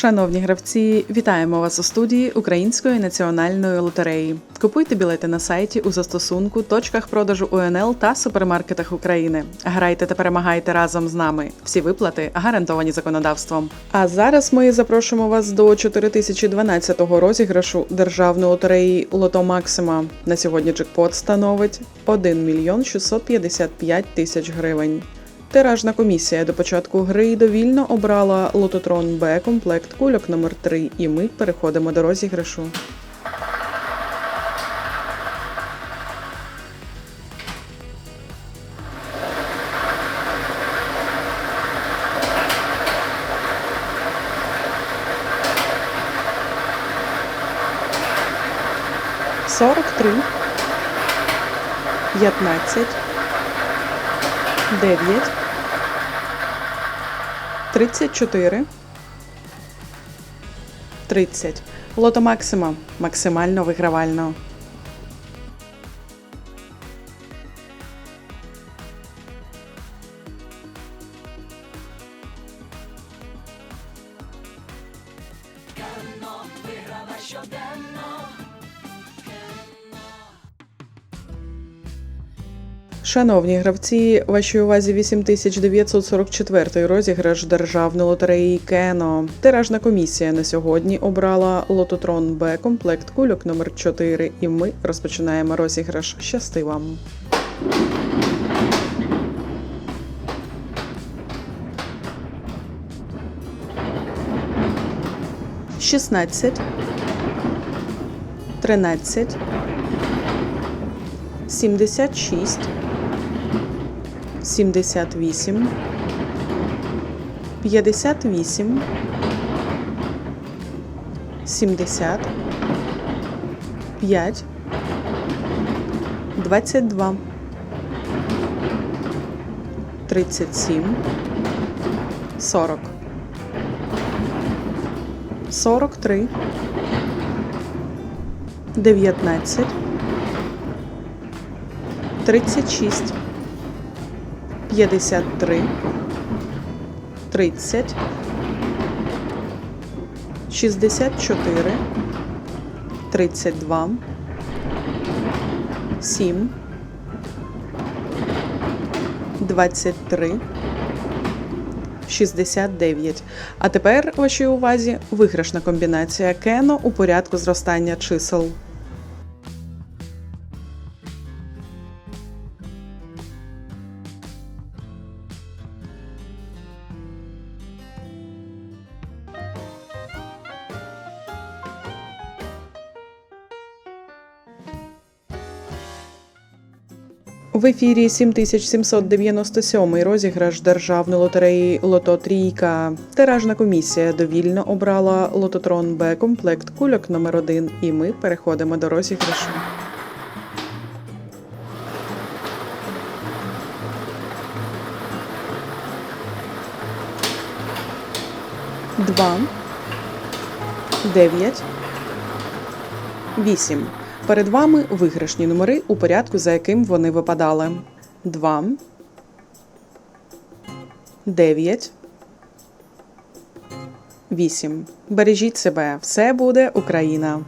Шановні гравці, вітаємо вас у студії Української національної лотереї. Купуйте білети на сайті у застосунку, точках продажу УНЛ та супермаркетах України. Грайте та перемагайте разом з нами. Всі виплати гарантовані законодавством. А зараз ми запрошуємо вас до 4012-го розіграшу державної лотереї Лото Максима. На сьогодні джекпот становить 1 мільйон 655 тисяч гривень. Тиражна комісія до початку гри довільно обрала лототрон Б комплект кульок номер 3 і ми переходимо до розіграшу. Сорок три, п'ятнадцять, дев'ять, тридцять чотири, тридцять. Лото Максима максимально вигравально. Шановні гравці, вашій увазі 8944 розіграш державної лотереї Кено. Тиражна комісія на сьогодні обрала лототрон Б комплект кульок номер 4 і ми розпочинаємо розіграш. Щасти вам! Шістнадцять, тринадцять, сімдесят шість. 78, 58, 70, 5, 22, 37, 40, 43, 19, 36, 53, 30, 64, 32, 7, 23, 69. А тепер вашій увазі виграшна комбінація Кено у порядку зростання чисел. В ефірі 7797 розіграш державної лотереї Лото Трійка. Тиражна комісія довільно обрала лототрон Б комплект кульок номер 1 і ми переходимо до розіграшу. Два, дев'ять, вісім. Перед вами виграшні номери у порядку, за яким вони випадали. 2, 9, 8. Бережіть себе. Все буде Україна.